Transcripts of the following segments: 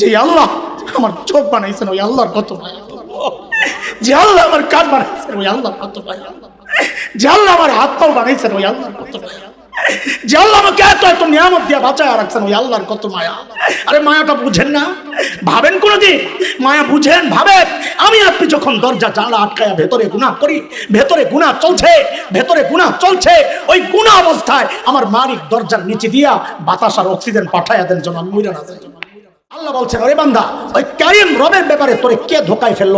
যে আল্লাহ আমার চোখ বানাইছেন, ওই আল্লাহর কত যে আল্লাহ আমার কান বানাইছেন, ওই আল্লাহর কত যে আল্লাহ আমার হাত পাও বানাইছেন, ওই আল্লাহর কত যে আল্লাহ আমাকে এত এত নিয়ামত দিয়ে বাঁচায় রাখছেন, ওই আল্লাহর কত মায়া? আরে মায়াটা বুঝেন না? ভাবেন কোনোদিন? মায়া বুঝেন, ভাবেন? আমি আপনি যখন দরজা জানলা আটকায়া ভেতরে গুণা করি, ভেতরে গুণা চলছে, ভেতরে গুণা চলছে, ওই গুণা অবস্থায় আমার মালিক দরজার নিচে দিয়া বাতাস আর অক্সিজেন পাঠাইয়া দেন যাই। আল্লাহ বলছেন আরে বান্দা, ওই কারিম রবের ব্যাপারে তোরে কে ধোকায় ফেলল?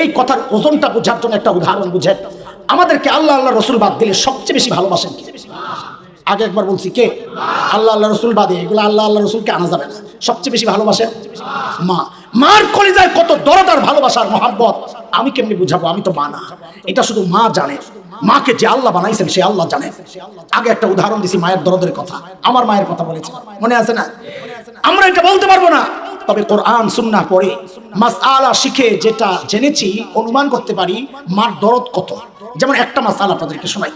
এই কথার ওজনটা বোঝার জন্য একটা উদাহরণ বুঝেন আমাদেরকে আল্লাহ আল্লাহ রসুল বাদ দিলে সবচেয়ে বেশি ভালোবাসেন আগে একবার বলছি কে? আল্লাহ আল্লাহ রসুল বাদে, এগুলো আল্লাহ আল্লাহ রসুলকে আনা যাবে না। সবচেয়ে বেশি ভালোবাসেন মা। মার কলিজায় কত দরদার ভালোবাসার মহাব্বত, আমি কেমনি বুঝাবো? আমি তো মা না। এটা শুধু মা জানে। মাকে যে আল্লাহ বানাইছেন, সে আল্লাহ জানে। আগে একটা উদাহরণ দিছি, মায়ের দরদের কথা। আমার মায়ের কথা বলেছি। মনে আছে না? আমরা এটা বলতে পারব না। তবে কোরআন সুন্না পড়ে মাস আলা শিখে যেটা জেনেছি, অনুমান করতে পারি, মার দরদ কত? যেমন একটা মাস আলা আপনাদেরকে শোনাই।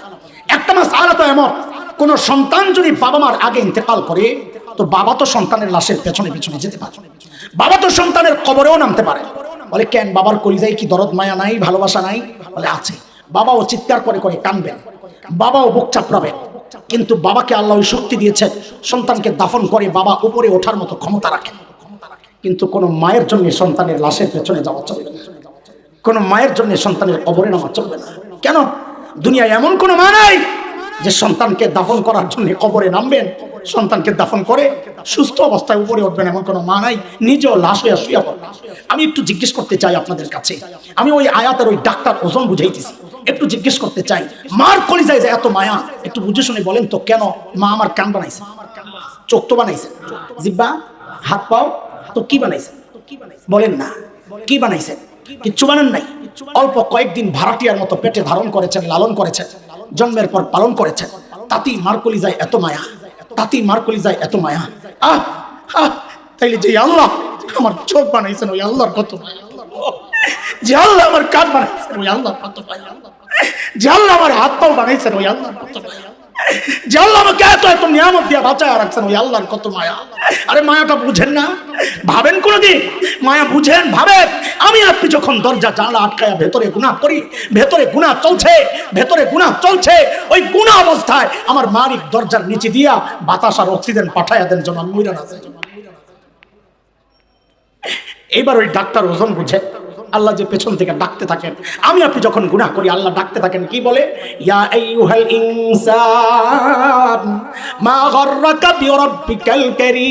একটা মাস আলা তো এমন, কোন সন্তান যদি বাবা মার আগে ইন্তেকাল করে, তো বাবা তো সন্তানের লাশের পেছনে পেছনে যেতে পারে। বাবা তো সন্তানের কবরেও নামতে পারে। বলে, কেন? বাবার কলিজায় কি দরদ, মায়া নাই, ভালোবাসা নাই? বলে, আছে। বাবাও চিৎকার করে করে কানবেন। বাবাও বুক চাপড়াবেন। কিন্তু বাবাকে আল্লাহ ওই শক্তি দিয়েছেন সন্তানকে দাফন করে বাবা উপরে ওঠার মতো ক্ষমতা রাখেন কিন্তু কোনো মায়ের জন্য সন্তানের লাশের পেছনে যাওয়া চলবে না। কোনো মায়ের জন্য সন্তানের কবরে নামা চলবে না। কেন? দুনিয়ায় এমন কোনো মা নাই যে সন্তানকে দাফন করার জন্য কবরে নামবেন, সন্তানকে দাফন করে সুস্থ অবস্থায় উপরে উঠবেন এমন কোনো মা নাই। নিজেও লাশ হইয়া শুয়ে আমি একটু জিজ্ঞেস করতে চাই আপনাদের কাছে। আমি ওই আয়াতের ওই ডাক্তার ওজন বুঝাইতেছি। একটু জিজ্ঞেস করতে চাই। মার কলিজায় যে এত মায়া, একটু বুঝে শুনে বলেন তো কেন মা আমার কান বানাইছে? চোখ তো বানাইছে। জিব্বা, হাত পাও, তো কি বানাইছে? বলেন না, কি বানাইছেন কিচ্ছু বানান নাই। অল্প কয়েকদিন ভাড়াটিয়ার মতো পেটে ধারণ করেছেন, লালন করেছেন, জন্মের পর পালন করেছেন। তাতেই মারকলি যায় এত মায়া, তাতেই মারকলি যায় এত মায়া। আহ, তাইলে যে আল্লাহ আমার চোখ বানাইছেন, ওই আল্লাহর কত মায়া। যে আল্লাহ আমার কান বানাইছেন, ওই আল্লাহর কত মায়া। আমার হাত পাও বানাইছেন ওই আল্লাহর বুঝেন বুঝেন আমি আপনি যখন দরজা জানলা ভেতরে গুনাহ করি, ভেতরে গুনাহ চলছে, ভেতরে গুনাহ চলছে, ওই গুনাহ অবস্থায় আমার মালিক দরজার নিচে দিয়া বাতাস আর অক্সিজেন পাঠাইয়া দেন যাই। এইবার ওই ডাক্তার ওজন বুঝে। আল্লাহ যে পেছন থেকে ডাকতে থাকেন। আমি আপনি যখন গুনাহ করি, আল্লাহ ডাকতে থাকেন, কি বলে? ইয়া আইয়ুহাল ইনসান, মা গররাকা বিরাব্বিকাল কারীম।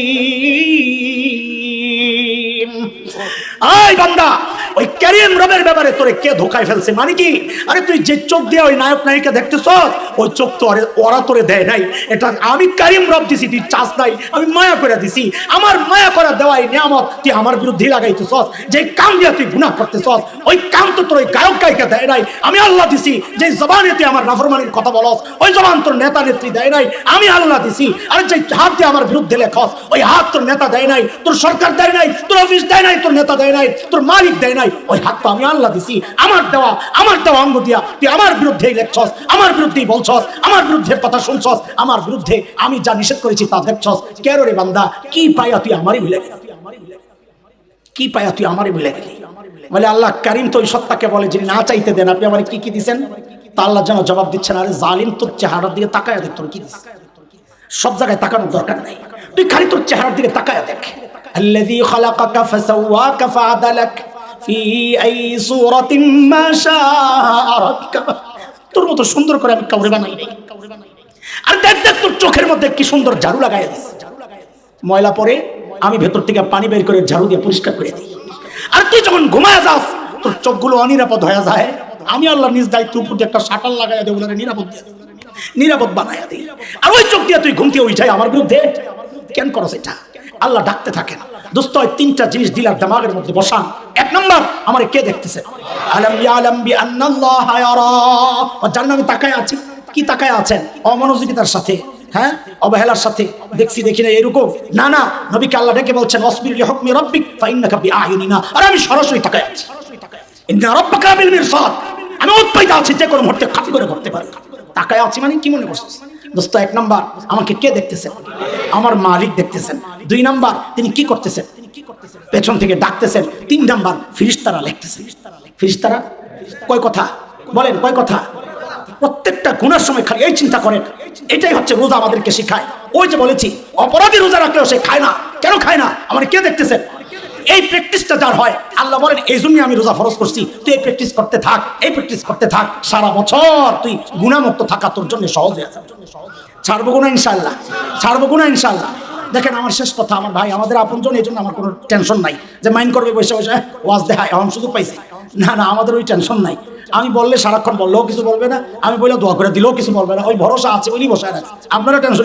আই বান্দা, ওই কারীম রবের ব্যাপারে তোরে কে ধোকায় ফেলছে? মানে কি? আরে তুই যে চোখ দিয়ে ওই নায়ক নায়িকা দেখতেছ ওই চোখ তো আরে ওরা তোরে দেয় নাই। এটা আমি কারিম রব দিছি, তুই চাস নাই। আমি মায়া করে দিছি। আমার মায়া করা দেওয়াই নিয়ামত। তুই আমার বিরুদ্ধে লাগাইতেছ যে কাম দিয়ে তুই গুনাহ করতেছ ওই কাম তো তোর ওই গায়ক গায়িকা দেয় নাই। আমি আল্লাহ দিছি, যে জবানে তুই আমার নাফরমানির কথা বলস, ওই জবান তোর নেতা নেত্রী দেয় নাই। আমি আল্লাহ দিছি, আর যে হাত দিয়ে আমার বিরুদ্ধে লেখস, ওই হাত তোর নেতা দেয় নাই। তোর সরকার দেয় নাই, তোর অফিস দেয় নাই, তোর নেতা দেয় নাই, তোর মালিক দেয় নাই। ওই হাত তো আমি আল্লাহ দিছি। আমার দেওয়া আমার দেওয়া অঙ্গ দিয়া তুই আমার বিরুদ্ধেই লেখছস, আমার বিরুদ্ধেই বলছস, আমার বিরুদ্ধে কথা শুনছস আমার বিরুদ্ধে আমি যা নিষেধ করেছি তা দেখছস কেন রে বান্দা কি পাইয়া তুই আমারই ভুলে গেলি কি পাইয়া তুই আমারই ভুলে গেলি বলে আল্লাহ কারিম তো ওই সত্তাকে বলে যিনি না চাইতে দেন আপনি আমার কি কি দিছেন তা আল্লাহ যেন জবাব দিচ্ছেন আরে জালিম তোর চেহারার দিকে তাকায় দেখ তোর কি দিস সব জায়গায় তাকানোর দরকার নেই তুই খালি তোর চেহারার দিকে তাকায় দেখ الذي خلقك فسواك فعدلك في أي صورة ما شاء ركبك তোর মতো সুন্দর করে আমি কাউরে বানাই নাই। আর দেখ দেখ তোর চোখের মধ্যে কি সুন্দর ঝাড়ু লাগাই ময়লা পরে আমি ভেতর থেকে পানি বের করে ঝাড়ু দিয়ে পরিষ্কার করে দিই। আর তুই যখন ঘুমায় যাস, তোর চোখগুলো অনিরাপদ হয়ে যায়। আমি আল্লাহ নিজ দায়িত্ব উপর একটা শাটার লাগাই দেবো নিরাপদ দিয়ে দেব। নিরাপদ বানাইয়া দিই। আর ওই চোখ দিয়ে তুই ঘুমতে যায় আমার বিরুদ্ধে? কেন করো সেটা আল্লাহ ডাকতে থাকেন। তিনটা জিনিস দামাগের মধ্যে বসান। এক নম্বর, আমার কে দেখতেছে? তাকায় কি তাকায় আছেন? অমনোযোগিতার সাথে হ্যাঁ? অবহেলার সাথে। দেখছি, দেখি না এরকম। না না, নবীকে আল্লাহ ডেকে বলছেন, অসবির হকমি রব্বিক বিআইনিনা আর আমি সরাসরি তাকায় আছি। আমি উৎপাদিত আছি, যে কোনো মুহূর্তে খাতি করে করতে পারি। তাকায় আছি মানে কি মনে করছিস? দোস্ত, এক নাম্বার, আমাকে কে দেখতেছেন আমার মালিক দেখতেছেন দুই নাম্বার, তিনি কি করতেছেন পেছন থেকে ডাকতেছেন তিন নাম্বার, ফিরিস্তারা লিখতেছে। ফিরিস্তারা? কয় কথা? বলেন, কয় কথা? প্রত্যেকটা গুণের সময় খালি এই চিন্তা করেন। এটাই হচ্ছে রোজা আমাদেরকে শেখায়। ওই যে বলেছি, অপরাধী রোজা রাখলেও সে খায় না। কেন খায় না? আমার কে দেখতেছেন এই প্র্যাকটিসটা যার হয় আল্লাহ বলেন এই জন্যই আমি রোজা ফরজ করছি। তুই এই প্র্যাকটিস করতে থাক এই প্র্যাকটিস করতে থাক। সারা বছর তুই গুণামুক্ত থাকা তোর জন্য সহজ হয়ে যাবে। ছাড়বো গুণা ইনশাল্লাহ ছাড়বো গুণা ইনশাল্লাহ দেখেন আমার শেষ কথা আমার ভাই আমাদের আপনজন এই জন্য আমার কোনো টেনশন নাই। যে মাইন্ড করবে বসে বসে "হ্যাঁ, ওয়াজ দেখায় এখন শুধু পাইছে। না না আমাদের ওই টেনশন নাই। আমি বললে সারাক্ষণ বললেও কিছু বলবে না আমি বললে দোয়া করে দিলেও কিছু বলবে না। ওই ভরসা আছে ওই বসায় রাখছে। আপনারা টেনশন